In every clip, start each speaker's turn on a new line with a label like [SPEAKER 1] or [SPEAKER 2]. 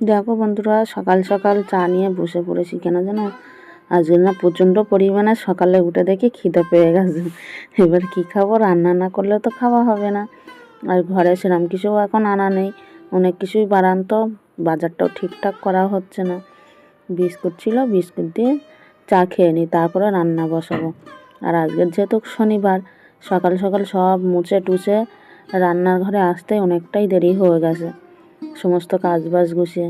[SPEAKER 1] দেখো বন্ধুরা, সকাল সকাল চা নিয়ে বসে পড়েছি কেন জানো? আজকে না প্রচণ্ড পরিমাণে সকালে উঠে দেখি খিদে পেয়ে গেছে। এবার কি খাব? রান্না না করলে তো খাওয়া হবে না। আর ঘরে সেরকম কিছু এখন আনা নেই। অনেক কিছুই বাড়ান তো, বাজারটাও ঠিকঠাক করা হচ্ছে না। বিস্কুট ছিল, বিস্কুট দিয়ে চা খেয়ে নিই, তারপরে রান্না বসাবো। আর আজকের যেহেতু শনিবার, সকাল সকাল সব মুছে টুছে রান্নার ঘরে আসতে অনেকটাই দেরি হয়ে গেছে। সমস্ত কাজ বাজ গুছিয়ে।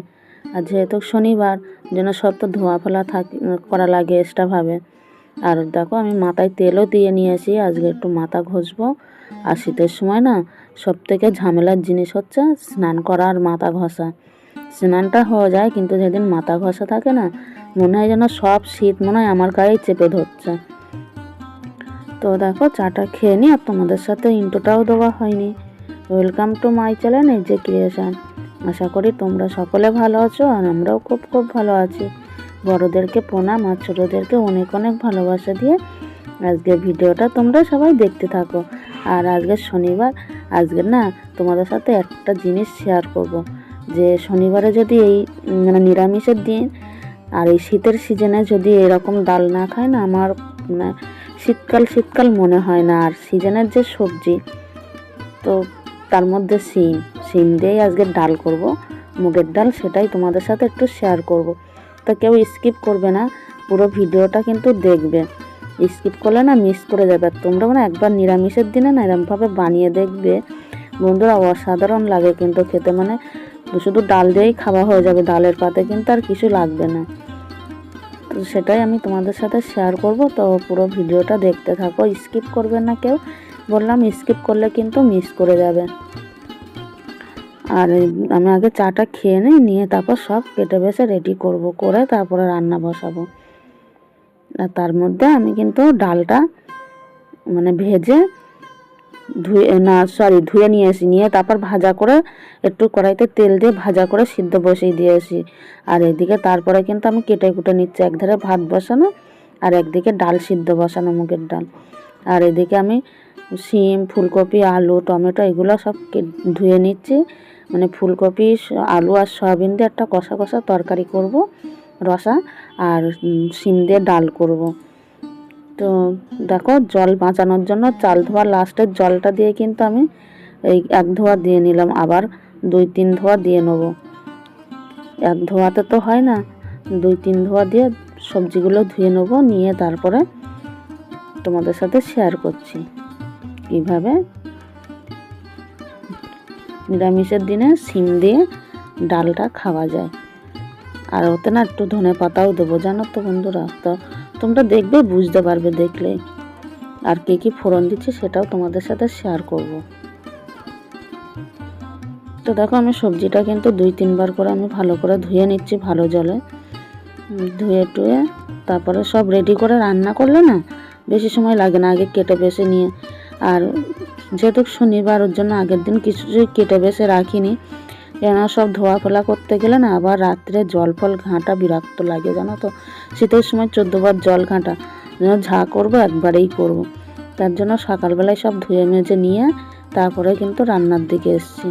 [SPEAKER 1] আর যেহেতু শনিবার, যেন সব তো ধোয়া ফেলা থাক, করা লাগে এক্সট্রাভাবে আর দেখো আমি মাথায় তেলও দিয়ে নিয়েছি আজকে একটু মাথা ঘষবো। আর শীতের সময় না সব থেকে ঝামেলার জিনিস হচ্ছে স্নান করা আর মাথা ঘষা। স্নানটা হয়ে যায়, কিন্তু যেদিন মাথা ঘষা থাকে না, মনে হয় যেন সব শীত মনে হয় আমার গায়েই চেপে ধরছে। তো দেখো চাটা খেয়ে নিই আর তোমাদের সাথে ইন্টোটাও দেওয়া হয়নি। ওয়েলকাম টু মাই চ্যানেল এই যে ক্রিয়েশন। আশা করি তোমরা সকলে ভালো আছো আর আমরাও খুব খুব ভালো আছি। বড়োদেরকে প্রণাম আর ছোটোদেরকে অনেক অনেক ভালোবাসা দিয়ে আজকে ভিডিওটা তোমরা সবাই দেখতে থাকো। আর আজকে শনিবার, আজকে না তোমাদের সাথে একটা জিনিস শেয়ার করব। যে শনিবারে যদি এই মানে নিরামিষের দিন আর এই শীতের সিজনে যদি এরকম ডাল না খায় না, আমার মানে শীতকাল শীতকাল মনে হয় না। আর সিজনের যে সবজি, তো তার মধ্যে সিম। সিম দিয়েই আজকে ডাল করব, মুগের ডাল সেটাই তোমাদের সাথে একটু শেয়ার করব। তো কেউ স্কিপ করবে না, পুরো ভিডিওটা কিন্তু দেখবে। স্কিপ করলে না মিস করে যাবে। আর তোমরা মানে একবার নিরামিষের দিনে না এরমভাবে বানিয়ে দেখবে। বন্ধুরা অসাধারণ লাগে কিন্তু খেতে মানে শুধু ডাল দিয়েই খাওয়া হয়ে যাবে, ডালের পাতে কিন্তু আর কিছু লাগবে না। তো সেটাই আমি তোমাদের সাথে শেয়ার করব। তো পুরো ভিডিওটা দেখতে থাকো স্কিপ করবে না কেউ। বললাম স্কিপ করলে কিন্তু মিস করে যাবে। আর আমি আগে চাটা খেয়ে নিই, নিয়ে তারপর সব কেটে বেছে রেডি করব, করে তারপরে রান্না বসাবো। আর তার মধ্যে আমি কিন্তু ডালটা মানে ভেজে ধুয়ে, না সরি ধুয়ে নিয়ে আসি, নিয়ে তারপর ভাজা করে একটু কড়াইতে তেল দিয়ে ভাজা করে সিদ্ধ বসিয়ে দিয়ে আসি। আর এদিকে তারপরে কিন্তু আমি কেটে কুটে নিচ্ছি, একধারে ভাত বসানো আর একদিকে ডাল সিদ্ধ বসানো মুগের ডাল। আর এদিকে আমি শিম ফুলকপি, আলু, টমেটো এগুলো সব ধুয়ে নিচ্ছি। মানে ফুলকপি, আলু আর সয়াবিন দিয়ে একটা কষা কষা তরকারি করব, রসা আর সিম দিয়ে ডাল করব। তো দেখো জল বাঁচানোর জন্য চাল ধোয়া লাস্টের জলটা দিয়ে কিন্তু আমি এই এক ধোয়া দিয়ে নিলাম, আবার দুই তিন ধোয়া দিয়ে নেব। এক ধোয়াতে তো হয় না, দুই তিন ধোয়া দিয়ে সবজিগুলো ধুয়ে নেব, নিয়ে তারপরে তোমাদের সাথে শেয়ার করছি। কীভাবে নিরামিষের দিনে সিম দিয়ে ডালটা খাওয়া যায়। আর ওতে না একটু ধনে পাতাও দেবো, জানো তো বন্ধুরা? তো তোমরা দেখবে, বুঝতে পারবে দেখলে। আর কে কী ফোড়ন দিচ্ছে সেটাও তোমাদের সাথে শেয়ার করব। তো দেখো, আমি সবজিটা কিন্তু দুই, তিনবার করে আমি ভালো করে ধুয়ে নিচ্ছি ভালো জলে। ধুয়ে টুয়ে তারপরে সব রেডি করে রান্না করলে না বেশি সময় লাগে না, আগে কেটে বেছে নিয়ে আর যেহেতু শনিবার ওর জন্য আগের দিন কিছুই কেটে বেছে রাখিনি কেন সব ধোয়া ফেলা করতে গেলে না আবার রাত্রে জল ফল ঘাঁটা বিরক্ত লাগে, জানো তো? শীতের সময় চোদ্দোবার জল ঘাঁটা, যেন ঝা করব একবারেই করব। তার জন্য সকালবেলায় সব ধুয়ে মেজে নিয়ে তারপরে কিন্তু রান্নার দিকে এসছি।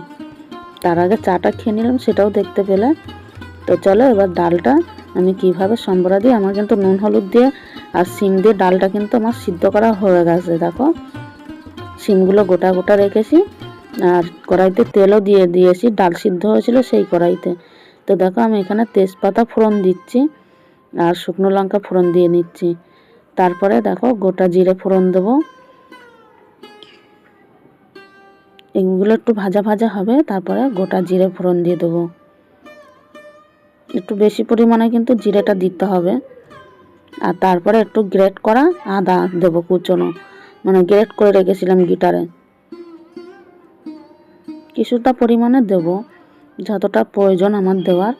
[SPEAKER 1] তার আগে চাটা খেয়ে নিলাম, সেটাও দেখতে পেলে। তো চলো এবার ডালটা আমি কীভাবে সম্বরা দিই, আমার কিন্তু নুন হলুদ দিয়ে আর সিম দিয়ে ডালটা কিন্তু আমার সিদ্ধ করা হয়ে গেছে, দেখো? সিমগুলো গোটা গোটা রেখেছি আর কড়াইতে তেলও দিয়ে দিয়েছি, ডাল সিদ্ধ হয়েছিল সেই কড়াইতে। তো দেখো আমি এখানে তেজপাতা ফোড়ন দিচ্ছি আর শুকনো লঙ্কা ফোড়ন দিয়ে নিচ্ছি। তারপরে দেখো গোটা জিরে ফোড়ন দেবো। এগুলো একটু ভাজা ভাজা হবে, তারপরে গোটা জিরে ফোড়ন দিয়ে দেবো। একটু বেশি পরিমাণে কিন্তু জিরেটা দিতে হবে। আর তারপরে একটু গ্রেট করা আদা দেবো কুচনো। মানে গ্রেট করে রেখেছিলাম গিটারে কিছুটা পরিমাণে দেব, যতটা প্রয়োজন আমার দেওয়ার।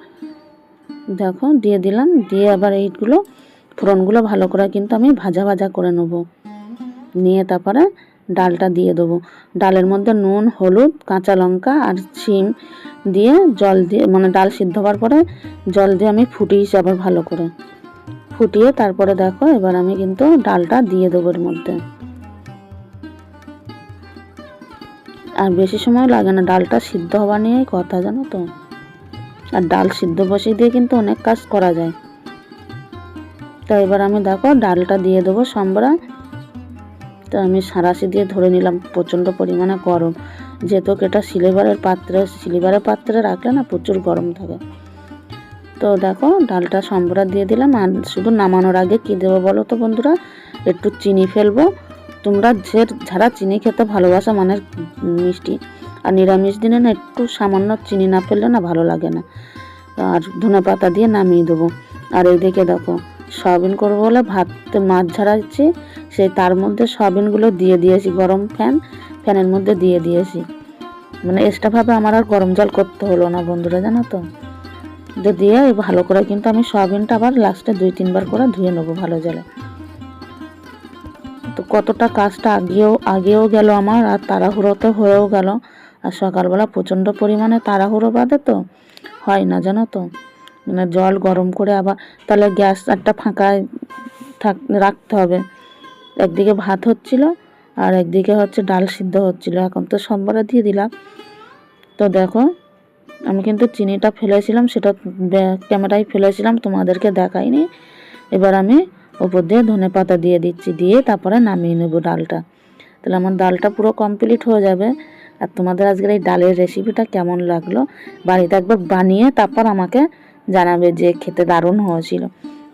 [SPEAKER 1] দেখো, দিয়ে দিলাম, দিয়ে আবার এইগুলো, ফোড়নগুলো ভালো করে কিন্তু আমি ভাজা ভাজা করে নেব। নিয়ে তারপরে ডালটা দিয়ে দেবো। ডালের মধ্যে নুন, হলুদ, কাঁচা লঙ্কা আর শিম দিয়ে জল দিয়ে মানে ডাল সিদ্ধ হওয়ার পরে জল দিয়ে আমি ফুটিয়েছি আবার ভালো করে। ফুটিয়ে তারপরে দেখো, এবার আমি কিন্তু ডালটা দিয়ে দেবো এর মধ্যে। আর বেশি সময় লাগে না। ডালটা সিদ্ধ হওয়া নিয়েই কথা, জানো তো? আর ডাল সিদ্ধ বসিয়ে দিয়ে কিন্তু অনেক কাজ করা যায়। তো এবার আমি দেখো, ডালটা দিয়ে দেবো সম্বরা। তো আমি সারাশি দিয়ে ধরে নিলাম, প্রচণ্ড পরিমাণে গরম। যেহেতু এটা সিলিভারের পাত্রে সিলিভারের পাত্রে রাখলে না প্রচুর গরম থাকে। তো দেখো, ডালটা সম্বরা দিয়ে দিলাম। আর শুধু নামানোর আগে কি দেবো বলো তো বন্ধুরা? একটু চিনি ফেলব। তোমরা যে যারা চিনি খেতে ভালোবাসা মানে মিষ্টি আর নিরামিষ দিনে না একটু সামান্য চিনি না ফেললে না ভালো লাগে না। আর ধনে পাতা দিয়ে নামিয়ে দেবো। আর এইদিকে দেখো, সয়াবিন করব বলে ভাত মাছ ঝাড়াচ্ছি, সেই তার মধ্যে সয়াবিনগুলো দিয়ে দিয়েছি, গরম ফ্যান, ফ্যানের মধ্যে দিয়ে দিয়েছি। মানে এক্সট্রাভাবে আমার আর গরম জল করতে হলো না বন্ধুরা, জানো তো? দিয়ে ভালো করে কিন্তু আমি সয়াবিনটা আবার লাস্টে দুই তিনবার করে ধুয়ে নেব ভালো জলে। তো কতটা কাজটা আগেও আগেও গেল আমার, আর তাড়াহুড়োতে হয়েও গেল। আর সকালবেলা প্রচণ্ড পরিমাণে তাড়াহুড়ো বাঁধে তো হয় না, জানো তো? মানে জল গরম করে আবার, তাহলে গ্যাস একটা ফাঁকায় থাক, রাখতে হবে। একদিকে ভাত হচ্ছিল, আর একদিকে হচ্ছে ডাল সিদ্ধ হচ্ছিল। এখন তো সোমবারে দিয়ে দিলাম। তো দেখো, আমি কিন্তু চিনিটা ফেলেছিলাম, সেটা ক্যামেরায় ফেলেছিলাম, তোমাদেরকে দেখাইনি। এবার আমি ওপর দিয়ে ধনে পাতা দিয়ে দিচ্ছি, দিয়ে তারপরে নামিয়ে নেব ডালটা। তাহলে আমার ডালটা পুরো কমপ্লিট হয়ে যাবে। আর তোমাদের আজকের এই ডালের রেসিপিটা কেমন লাগল, বাড়িতে একবার বানিয়ে তারপর আমাকে জানাবে যে খেতে দারুণ হয়েছিল।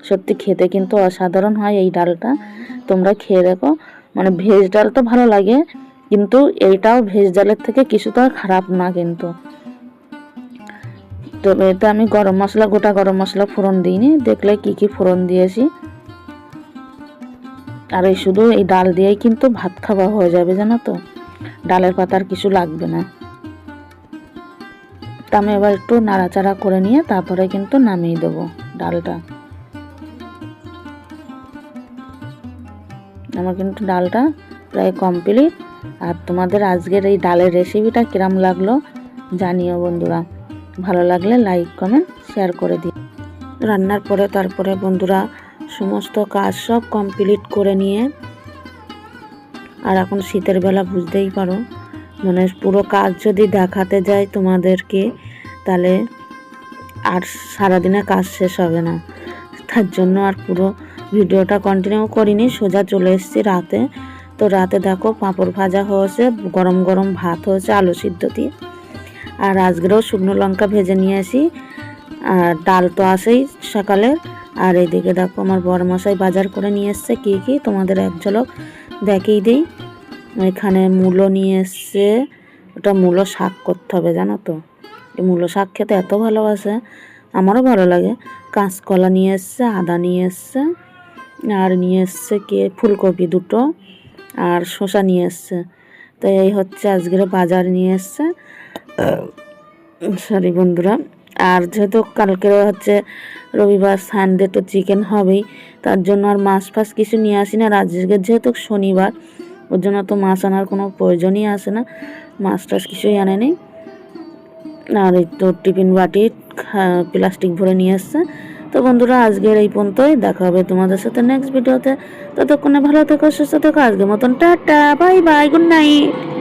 [SPEAKER 1] সত্যি খেতে কিন্তু অসাধারণ হয় এই ডালটা। তোমরা খেয়ে দেখো। মানে ভেজ ডাল তো ভালো লাগে, কিন্তু এইটাও ভেজ ডালের থেকে কিছুটা খারাপ না কিন্তু। তো এতে আমি গরম মশলা, গোটা গরম মশলা ফোড়ন দিইনি। দেখলে কি কি ফোড়ন দিয়েছি। আর এই শুধু এই ডাল দিয়েই কিন্তু ভাত খাওয়া হয়ে যাবে, জানো তো? ডালের পাতার কিছু লাগবে না। তা আমি এবার একটু নাড়াচাড়া করে নিয়ে তারপরে কিন্তু নামিয়ে দেবো ডালটা। আমার কিন্তু ডালটা প্রায় কমপ্লিট। আর তোমাদের আজকের এই ডালের রেসিপিটা কিরাম লাগল জানিও বন্ধুরা। ভালো লাগলে লাইক, কমেন্ট, শেয়ার করে দিই রান্নার পরে তারপরে বন্ধুরা সমস্ত কাজ সব কমপ্লিট করে নিয়ে, আর এখন শীতের বেলা বুঝতেই পারো মানে পুরো কাজ যদি দেখাতে যায় তোমাদেরকে, তাহলে আর সারাদিনে কাজ শেষ হবে না। তার জন্য আর পুরো ভিডিওটা কন্টিনিউ করিনি, সোজা চলে এসেছি রাতে। তো রাতে দেখো পাঁপড় ভাজা হয়েছে, গরম গরম ভাত হয়েছে, আলু সিদ্ধ দিয়ে। আর আজকেরও শুকনো লঙ্কা ভেজে নিয়ে আসি। আর ডাল তো আসেই সকালে। আর এইদিকে দেখো আমার বড় মশাই বাজার করে নিয়ে এসছে। কী কী? তোমাদের এক ঝলক দেখেই দিই। এখানে মূলো নিয়ে এসছে। ওটা মূলো শাক করতে হবে, জানো তো? এই মূলো শাক খেতে এত ভালোবাসে, আমারও ভালো লাগে। কাঁচকলা নিয়ে এসছে, আদা নিয়ে এসছে, আর নিয়ে এসছে কে? ফুলকপি দুটো, আর শসা নিয়ে এসছে। তো এই হচ্ছে আজকের বাজার নিয়ে এসছে। সরি বন্ধুরা আর যেহেতু কালকে হচ্ছে রবিবার সানডে তো চিকেন হবেই, তার জন্য আর মাছ ফাছ কিছু নিয়ে আসি না। আজকে যেহেতু শনিবার, ওর জন্য তো মাছ আনার কোনো প্রয়োজনই আসে না। মাছ টাছ কিছুই আনেনি আর এই তো টিফিন বাটি প্লাস্টিক ভরে নিয়ে এসছে তো বন্ধুরা, আজকের এই পর্যন্তই। দেখা হবে তোমাদের সাথে নেক্সট ভিডিওতে ততক্ষণে ভালো থেকো, সুস্থ থেকো। আজকের মতন tata, bye bye good night